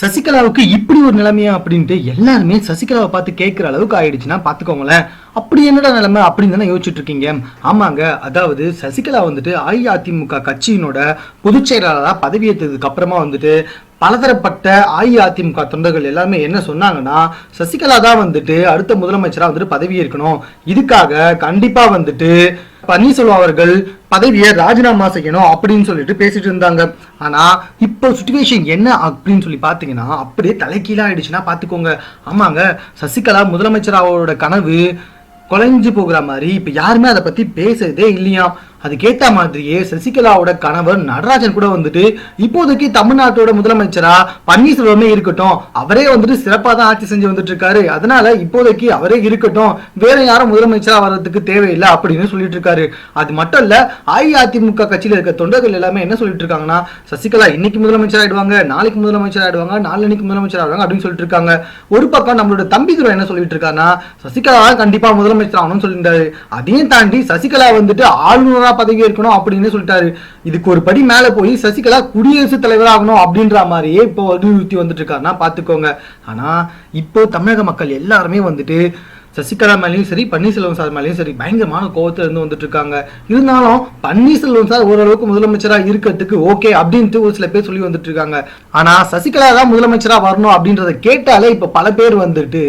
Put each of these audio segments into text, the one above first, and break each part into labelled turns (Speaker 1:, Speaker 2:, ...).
Speaker 1: சசிகலாவுக்கு இப்படி ஒரு நிலைமையா அப்படின்ட்டு எல்லாருமே சசிகலாவை பார்த்து கேட்குற அளவுக்கு ஆயிடுச்சுன்னா பார்த்துக்கோங்களேன். அப்படி என்னடா நிலைமை அப்படின்னு தானே யோசிச்சுட்டு இருக்கீங்க. ஆமாங்க அதாவது சசிகலா வந்துட்டு அஇஅதிமுக கட்சியினோட பொதுச் செயலாளராக பதவியேற்றதுக்கு அப்புறமா வந்துட்டு பலதரப்பட்ட அஇஅதிமுக தொண்டர்கள் எல்லாமே என்ன சொன்னாங்கன்னா சசிகலா தான் வந்துட்டு அடுத்த முதலமைச்சராக வந்துட்டு பதவியேற்கணும். இதுக்காக கண்டிப்பா வந்துட்டு பன்னீர்செல்வம் அவர்கள் பதவியை ராஜினாமா செய்யணும் அப்படின்னு சொல்லிட்டு பேசிட்டு இருந்தாங்க. ஆனா இப்போ சுச்சுவேஷன் என்ன அப்படின்னு சொல்லி பாத்தீங்கன்னா அப்படியே தலைக்கீழா ஆயிடுச்சுன்னா பாத்துக்கோங்க ஆமாங்க சசிகலா முதலமைச்சர் அவரோட கனவு குலைஞ்சு போகிற மாதிரி இப்போ யாருமே அதை பத்தி பேசுறதே இல்லையா அதுக்கேற்ற மாதிரியே சசிகலாவோட கணவர் நடராஜன் கூட வந்துட்டு இப்போதைக்கு தமிழ்நாட்டோட முதலமைச்சரா பன்னீர்செல்வமே இருக்கட்டும். அவரே வந்துட்டு சிறப்பாக தான் ஆட்சி செஞ்சு வந்துட்டு இருக்காரு அதனால இப்போதைக்கு அவரே இருக்கட்டும். வேற யாரும் முதலமைச்சரா வர்றதுக்கு தேவையில்லை அப்படின்னு சொல்லிட்டு இருக்காரு அது மட்டும் இல்ல அஇஅதிமுக கட்சியில் இருக்க தொண்டர்கள் எல்லாமே என்ன சொல்லிட்டு இருக்காங்கன்னா சசிகலா இன்னைக்கு முதலமைச்சர் ஆயிடுவாங்க நாளைக்கு முதலமைச்சர் ஆயிடுவாங்க நாளைக்கு முதலமைச்சர் ஆயிடுவாங்க அப்படின்னு சொல்லிட்டு இருக்காங்க ஒரு பக்கம் நம்மளோட தம்பி துரை என்ன சொல்லிட்டு இருக்காங்கன்னா சசிகலா கண்டிப்பா முதலமைச்சர் ஆகணும்னு சொல்லியிருந்தாரு. அதையும் தாண்டி சசிகலா வந்துட்டு தலைவராக பதவி இருக்கணும் அப்படின்னு சொல்லிட்டாரு. இதுக்கு ஒரு படி மேல போய் சசிகலா குடியரசுத் தலைவர் ஆகணும் அப்படின்ற மாதிரியே இப்போ வலியுறுத்தி வந்துட்டு இருக்காருன்னா பாத்துக்கோங்க ஆனா இப்போ தமிழக மக்கள் எல்லாருமே வந்துட்டு சசிகலா மேலேயும் சரி பன்னீர்செல்வம் சார் மேலேயும் சரி பயங்கரமான கோவத்துல இருந்து வந்துட்டு இருக்காங்க. இருந்தாலும் பன்னீர்செல்வம் சார் ஓரளவுக்கு முதலமைச்சரா இருக்கிறதுக்கு ஓகே அப்படின்ட்டு ஒரு சில பேர் சொல்லி வந்துட்டு இருக்காங்க. ஆனா சசிகலா தான் முதலமைச்சரா வரணும் அப்படின்றத கேட்டாலே இப்ப பல பேர் வந்துட்டு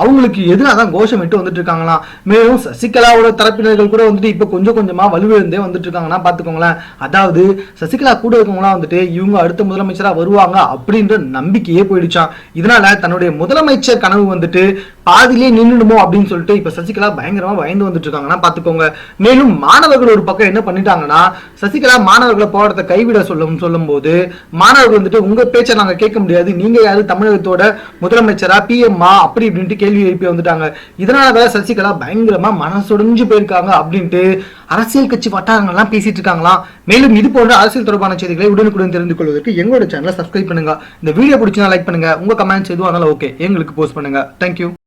Speaker 1: அவங்களுக்கு எதிராக தான் கோஷம் விட்டு வந்துட்டு இருக்காங்களாம். மேலும் சசிகலாவோட தரப்பினர்கள் கூட வந்துட்டு இப்ப கொஞ்சம் கொஞ்சமா வலுவிழந்தே வந்துட்டு இருக்காங்கன்னா பாத்துக்கோங்களேன் அதாவது சசிகலா கூட இருக்கவங்களாம் வந்துட்டு இவங்க அடுத்த முதலமைச்சரா வருவாங்க அப்படின்ற நம்பிக்கையே போயிடுச்சான் இதனால தன்னுடைய முதலமைச்சர் கனவு வந்துட்டு பாதியிலே நின்றுடுமோ அப்படின்னு சொல்லிட்டு இப்போ சசிகலா பயங்கரமாக பயந்து வந்துட்டு இருக்காங்கன்னா பார்த்துக்கோங்க மேலும் மாணவர்கள் ஒரு பக்கம் என்ன பண்ணிட்டாங்கன்னா சசிகலா மாணவர்களை போராட்டத்தை கைவிட சொல்லும் சொல்லும்போது மாணவர்கள் வந்துட்டு உங்க பேச்சை நாங்க கேட்க முடியாது நீங்க யாரு? தமிழகத்தோட முதலமைச்சரா? பிஎம்மா அப்படி இப்படின்ட்டு கேள்வி எழுப்பி வந்துட்டாங்க. இதனால தான் சசிகலா பயங்கரமா மனசுடைஞ்சு போயிருக்காங்க அப்படின்ட்டு அரசியல் கட்சி வட்டாரங்கள்லாம் பேசிட்டு இருக்காங்களாம். மேலும் இது போன்ற அரசியல் தொடர்பான செய்திகளை உடனுக்குடன் தெரிந்து கொள்வதற்கு எங்களோட சேனலை சப்ஸ்கிரைப் பண்ணுங்க. இந்த வீடியோ பிடிச்சா லைக் பண்ணுங்க. உங்க கமெண்ட்ஸ் எதுவும் அதனால ஓகே எங்களுக்கு போஸ்ட் பண்ணுங்க. தேங்க்யூ